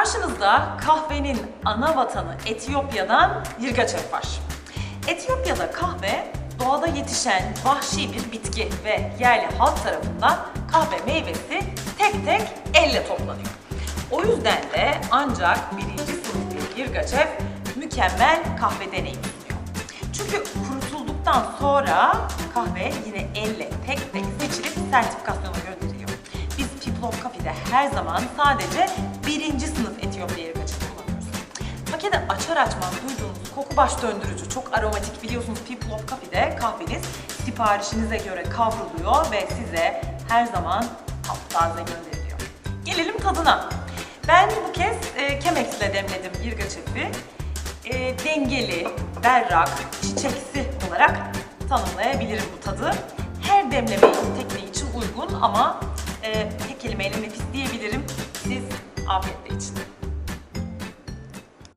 Karşınızda kahvenin ana vatanı Etiyopya'dan Yirgaçev var. Etiyopya'da kahve doğada yetişen vahşi bir bitki ve yerli halk tarafından kahve meyvesi tek tek elle toplanıyor. O yüzden de ancak birinci sınıf bir mükemmel kahve deneyimi sunuyor. Çünkü kurutulduktan sonra kahve yine elle tek tek seçilip sertifikasyona gönderiliyor. Of Coffee'de her zaman sadece birinci sınıf Etiyopya Yirgaçev kullanıyoruz. Paketi açar açmaz duyduğunuz koku baş döndürücü, çok aromatik biliyorsunuz People of Coffee'de kahveniz siparişinize göre kavruluyor ve size her zaman taptaze gönderiliyor. Gelelim tadına. Ben bu kez e, Chemex ile demledim Yirgaçev'i. E, dengeli, berrak, çiçeksi olarak tanımlayabilirim bu tadı. Her demleme tekniği için uygun ama e, tek kelimeyle nefis diyebilirim. Siz afiyetle için.